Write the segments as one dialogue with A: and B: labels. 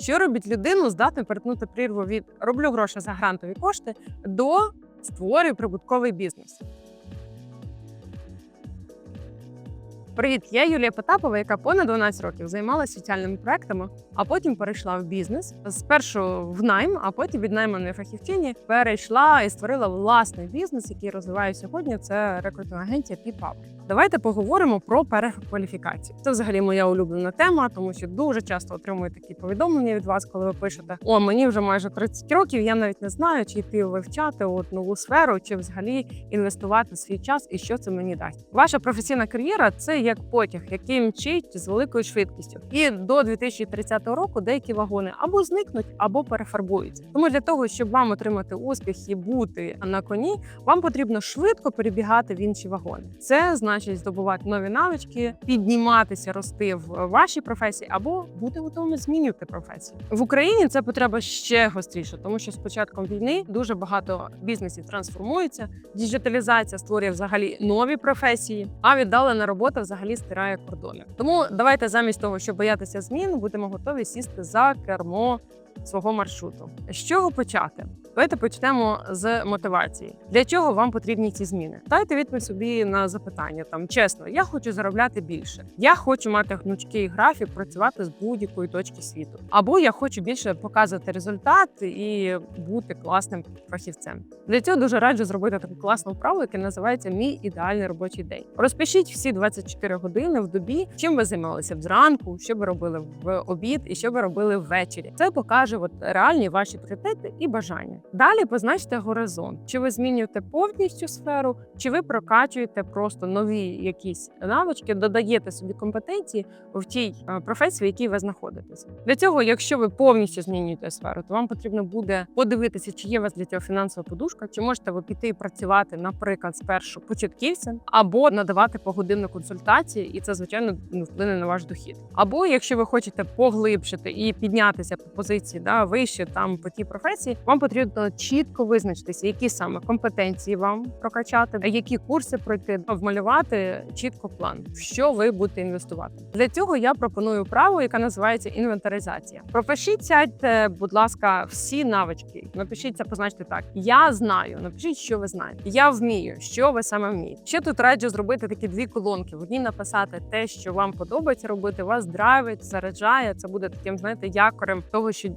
A: Що робить людину, здатну перетнути прірву від роблю гроші за грантові кошти до створюю прибутковий бізнес. Привіт, я Юлія Потапова, яка понад 12 років займалася соціальними проектами, а потім перейшла в бізнес. Спершу в найм, а потім від найманої фахівчині перейшла і створила власний бізнес, який розвиваю сьогодні. Це рекрутинг агенція Піпап. Давайте поговоримо про перекваліфікацію. Це взагалі моя улюблена тема, тому що дуже часто отримую такі повідомлення від вас, коли ви пишете: О, мені вже майже 30 років. Я навіть не знаю, чи йти вивчати от нову сферу, чи взагалі інвестувати свій час і що це мені дасть. Ваша професійна кар'єра це як потяг, який мчить з великою швидкістю. І до 2030 року деякі вагони або зникнуть, або перефарбуються. Тому для того, щоб вам отримати успіх і бути на коні, вам потрібно швидко перебігати в інші вагони. Це значить здобувати нові навички, підніматися, рости в вашій професії або бути готовими змінювати професію. В Україні це потреба ще гостріше, тому що з початком війни дуже багато бізнесів трансформується. Діджиталізація створює взагалі нові професії, а віддалена робота взагалі стирає кордони. Тому давайте замість того, щоб боятися змін, будемо готові сісти за кермо свого маршруту. З чого почати? Давайте почнемо з мотивації. Для чого вам потрібні ці зміни? Дайте відповідь собі на запитання. Там чесно, я хочу заробляти більше. Я хочу мати гнучкий графік, працювати з будь-якої точки світу. Або я хочу більше показувати результат і бути класним фахівцем. Для цього дуже раджу зробити таку класну вправу, яка називається Мій ідеальний робочий день. Розпишіть всі 24 години в добі, чим ви займалися б зранку, що ви робили в обід і що ви робили ввечері. Це покаже от реальні ваші пріоритети і бажання. Далі позначте горизонт, чи ви змінюєте повністю сферу, чи ви прокачуєте просто нові якісь навички, додаєте собі компетенції в тій е, професії, в якій ви знаходитесь. Для цього, якщо ви повністю змінюєте сферу, то вам потрібно буде подивитися, чи є у вас для цього фінансова подушка, чи можете ви піти працювати, наприклад, спершу початківцем, або надавати погодинну консультації, і це звичайно ну, вплине на ваш дохід. Або якщо ви хочете поглибшити і піднятися по позиції, да вище там по тій професії, вам потрібно чітко визначитися, які саме компетенції вам прокачати, які курси пройти, вмалювати чітко план, що ви будете інвестувати. Для цього я пропоную вправу, яка називається інвентаризація. Пропишіть, сядьте, будь ласка, всі навички. Напишіть це, позначте так. Я знаю. Напишіть, що ви знаєте. Я вмію, що ви саме вмієте. Ще тут раджу зробити такі дві колонки. В одній написати те, що вам подобається робити, вас драйвить, заряджає. Це буде таким, знаєте, якорем того, що,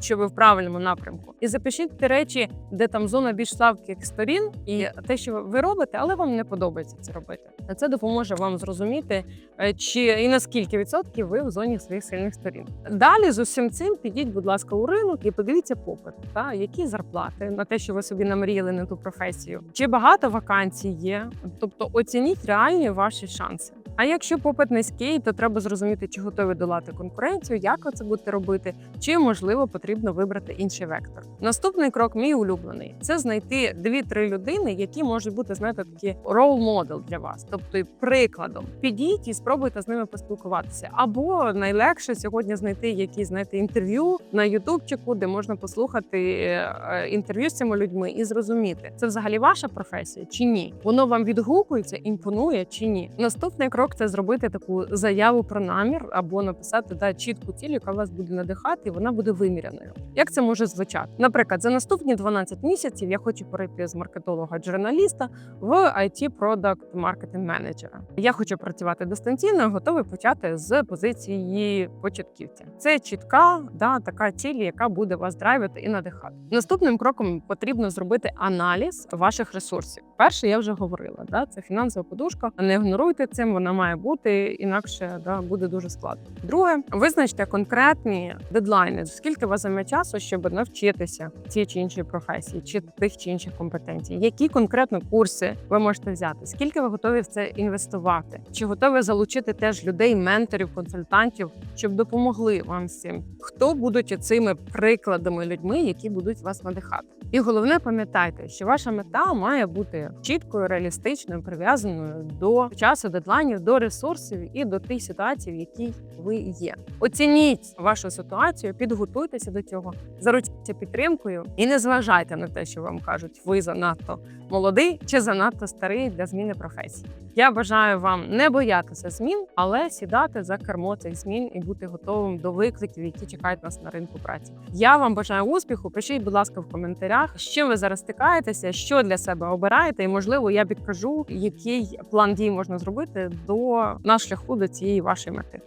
A: що ви в правильному напрямку. І запишіть ті речі, де там зона більш слабких сторін, і те, що ви робите, але вам не подобається це робити. Це допоможе вам зрозуміти, е, чи і наскільки відсотків ви в зоні своїх сильних сторін. Далі з усім цим підіть, будь ласка, у ринок і подивіться попит, та які зарплати на те, що ви собі намріяли на ту професію, чи багато вакансій є. Тобто оцініть реальні ваші шанси. А якщо попит низький, то треба зрозуміти, чи готові долати конкуренцію, як ви це будете робити, чи можливо потрібно вибрати інший вектор. Наступний крок, мій улюблений, це знайти дві-три людини, які можуть бути знаєте, такі role model для вас, тобто прикладом. Підіть і спробуйте з ними поспілкуватися. Або найлегше сьогодні знайти якісь знаєте, інтерв'ю на ютубчику, де можна послухати е, інтерв'ю з цими людьми і зрозуміти, це взагалі ваша професія чи ні? Воно вам відгукується, імпонує чи ні? Наступний крок це зробити таку заяву про намір або написати да, чітку ціль, яка вас буде надихати, і вона буде виміряною. Як це може звучати? Наприклад, за наступні 12 місяців я хочу перейти з маркетолога-джурналіста в it продакт маркетинг менеджера. Я хочу працювати дистанційно, готовий почати з позиції початківця. Це чітка, да, така ціль, яка буде вас драйвити і надихати. Наступним кроком потрібно зробити аналіз ваших ресурсів. Перше, я вже говорила, да, це фінансова подушка. Не ігноруйте цим, вона має бути, інакше да, буде дуже складно. Друге, визначте конкретні дедлайни. Скільки вас займе часу, щоб навчитися цій чи іншій професії, чи тих чи інших компетенцій? Які конкретно курси ви можете взяти? Скільки ви готові в це інвестувати? Чи готові залучити теж людей, менторів, консультантів, щоб допомогли вам цим? Хто будуть цими прикладами людьми, які будуть вас надихати? І головне, пам'ятайте, що ваша мета має бути чіткою, реалістичною, прив'язаною до часу, дедлайнів, до ресурсів і до тих ситуацій, в якій ви є. Оцініть вашу ситуацію, підготуйтеся до цього, заручіться підтримкою і не зважайте на те, що вам кажуть, ви занадто молодий чи занадто старий для зміни професії. Я бажаю вам не боятися змін, але сідати за кермо цих змін і бути готовим до викликів, які чекають нас на ринку праці. Я вам бажаю успіху. Пишіть, будь ласка, в коментарях, з чим ви зараз стикаєтеся, що для себе обираєте, і можливо я підкажу, який план дій можна зробити до на шляху до цієї вашої мети.